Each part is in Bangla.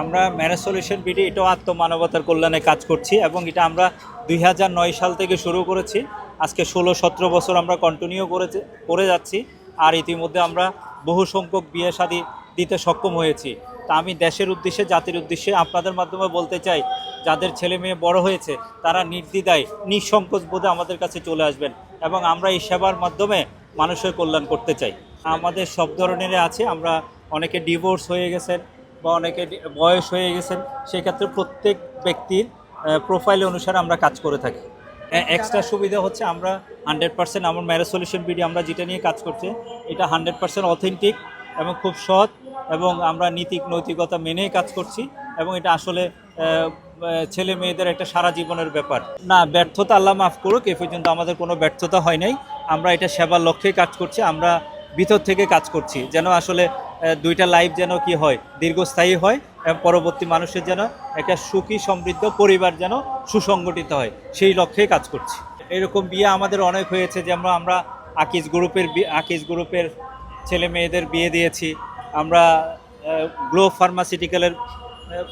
আমরা ম্যারেজ সলিউশন বিডি এটাও আত্মমানবতার কল্যাণে কাজ করছি এবং এটা আমরা দুই সাল থেকে শুরু করেছি। আজকে ষোলো সতেরো বছর আমরা কন্টিনিউ করেছে, করে যাচ্ছি। আর ইতিমধ্যে আমরা বহু সংখ্যক বিয়ে শাদী দিতে সক্ষম হয়েছি। তা আমি দেশের উদ্দেশ্যে, জাতির উদ্দেশ্যে আপনাদের মাধ্যমে বলতে চাই, যাদের ছেলে মেয়ে বড় হয়েছে, তারা নির্দ্বিধায়, নিঃসংকোচ বোধে আমাদের কাছে চলে আসবেন এবং আমরা এই সেবার মাধ্যমে মানুষের কল্যাণ করতে চাই। আমাদের সব ধরনের আছে, আমরা অনেকে ডিভোর্স হয়ে গেছেন বা অনেকে বয়স হয়ে গেছেন, সেক্ষেত্রে প্রত্যেক ব্যক্তির প্রোফাইল অনুসারে আমরা কাজ করে থাকি। এক্সট্রা সুবিধা হচ্ছে আমরা হান্ড্রেড পার্সেন্ট আমার ম্যারেজ সলিউশন বিডি আমরা যেটা নিয়ে কাজ করছি, এটা হান্ড্রেড পার্সেন্ট অথেন্টিক এবং খুব সৎ এবং আমরা নীতিক নৈতিকতা মেনেই কাজ করছি এবং এটা আসলে ছেলে মেয়েদের একটা সারা জীবনের ব্যাপার। না, ব্যর্থতা আল্লাহ মাফ করুক, এ পর্যন্ত আমাদের কোনো ব্যর্থতা হয় নাই। আমরা এটা সেবার লক্ষ্যেই কাজ করছি, আমরা ভিতর থেকে কাজ করছি। যেন আসলে দুইটা লাইফ যেন কি হয়, দীর্ঘস্থায়ী হয়, এবং পরবর্তী মানুষের যেন একটা সুখী, সমৃদ্ধ পরিবার যেন সুসংগঠিত হয়, সেই লক্ষ্যেই কাজ করছি। এরকম বিয়ে আমাদের অনেক হয়েছে, যেমন আমরা আকিজ গ্রুপের আকিজ গ্রুপের ছেলে মেয়েদের বিয়ে দিয়েছি, আমরা গ্লো ফার্মাসিউটিক্যালের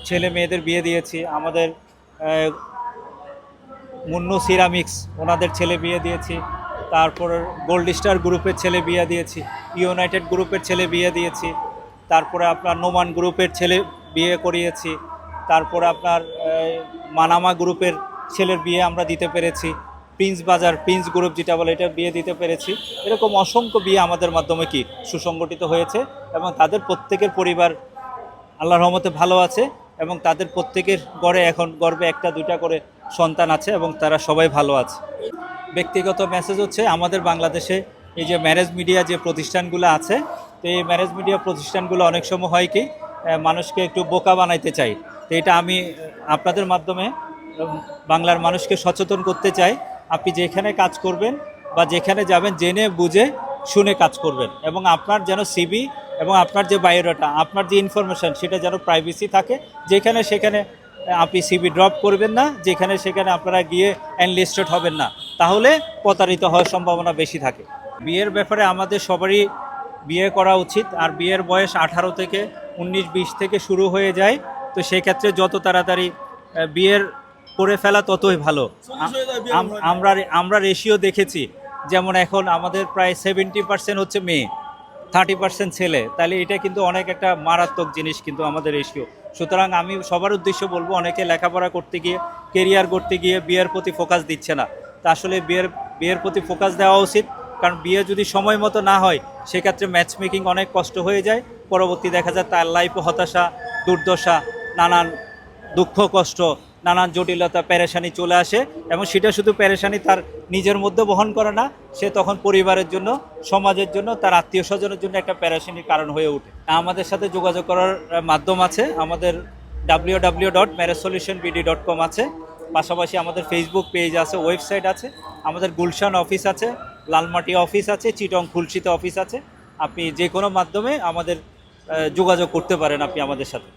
ছেলে মেয়েদের বিয়ে দিয়েছি, আমাদের মুন্নু সিরামিক্স ওনাদের ছেলে বিয়ে দিয়েছি তারপর গোল্ড স্টার গ্রুপের ছেলে বিয়ে দিয়েছি ইউনাইটেড গ্রুপের ছেলে বিয়ে দিয়েছি, তারপরে আপনার নোমান গ্রুপের ছেলে বিয়ে করিয়েছি, তারপরে আপনার মানামা গ্রুপের ছেলের বিয়ে আমরা দিতে পেরেছি প্রিন্স বাজার প্রিন্স গ্রুপ যেটা বলে এটা বিয়ে দিতে পেরেছি। এরকম অসংখ্য বিয়ে আমাদের মাধ্যমে কি সুসংগঠিত হয়েছে এবং তাদের প্রত্যেকের পরিবার আল্লাহর রহমতে ভালো আছে এবং তাদের প্রত্যেকের গড়ে এখন গর্বে একটা দুইটা করে সন্তান আছে এবং তারা সবাই ভালো আছে। ব্যক্তিগত মেসেজ হচ্ছে আমাদের বাংলাদেশে এই যে ম্যারেজ মিডিয়া যে প্রতিষ্ঠানগুলো আছে, তো এই ম্যারেজ মিডিয়া প্রতিষ্ঠানগুলো অনেক সময় হয় কি মানুষকে একটু বোকা বানাইতে চাই তো এটা আমি আপনাদের মাধ্যমে বাংলার মানুষকে সচেতন করতে চাই। আপনি যেখানে কাজ করবেন বা যেখানে যাবেন, জেনে বুঝে শুনে কাজ করবেন। এবং আপনার যেন সিবি এবং আপনার যে বায়োডাটা আপনার যে ইনফরমেশন সেটা যেন প্রাইভেসি থাকে। যেখানে সেখানে আপনি সিবি ড্রপ করবেন না যেখানে সেখানে আপনারা গিয়ে অ্যানলিস্টেড হবেন না। তাহলে প্রতারিত হওয়ার সম্ভাবনা বেশি থাকে। বিয়ের ব্যাপারে আমাদের সবারই বিয়ে করা উচিত আর বিয়ের বয়স আঠারো থেকে উনিশ বিশ থেকে শুরু হয়ে যায়। তো সেক্ষেত্রে যত তাড়াতাড়ি বিয়ের করে ফেলা ততই ভালো। আম- আমরা আমরা রেশিও দেখেছি যেমন এখন আমাদের প্রায় সেভেন্টি পার্সেন্ট হচ্ছে মেয়ে। থার্টি পার্সেন্ট ছেলে, তাহলে এটা কিন্তু অনেক একটা মারাত্মক জিনিস কিন্তু আমাদের রেশিও। সুতরাং আমি সবার উদ্দেশ্য বলব, অনেকে লেখাপড়া করতে গিয়ে কেরিয়ার করতে গিয়ে বিয়ের প্রতি ফোকাস দিচ্ছে না। তা আসলে বিয়ের বিয়ের প্রতি ফোকাস দেওয়া উচিত, কারণ বিয়ে যদি সময় মতো না হয়, সেক্ষেত্রে ম্যাচ মেকিং অনেক কষ্ট হয়ে যায়। পরবর্তী দেখা যায় তার লাইফে হতাশা, দুর্দশা, নানান দুঃখ, কষ্ট নানান জটিলতা, পেরেশানি চলে আসে এবং সেটা শুধু পেরেশানি তার নিজের মধ্যে বহন করে না, সে তখন পরিবারের জন্য, সমাজের জন্য, তার আত্মীয় স্বজনের জন্য একটা পেরেশানির কারণ হয়ে ওঠে। আমাদের সাথে যোগাযোগ করার মাধ্যম আছে, আমাদের W W dot solution BD dot com আছে। পাশাপাশি আমাদের ফেসবুক পেজ আছে ওয়েবসাইট আছে, আমাদের গুলশান অফিস আছে, লালমাটি অফিস আছে, চিটং খুলশিতে অফিস আছে। আপনি যে কোনো মাধ্যমে আমাদের যোগাযোগ করতে পারেন আপনি আমাদের সাথে।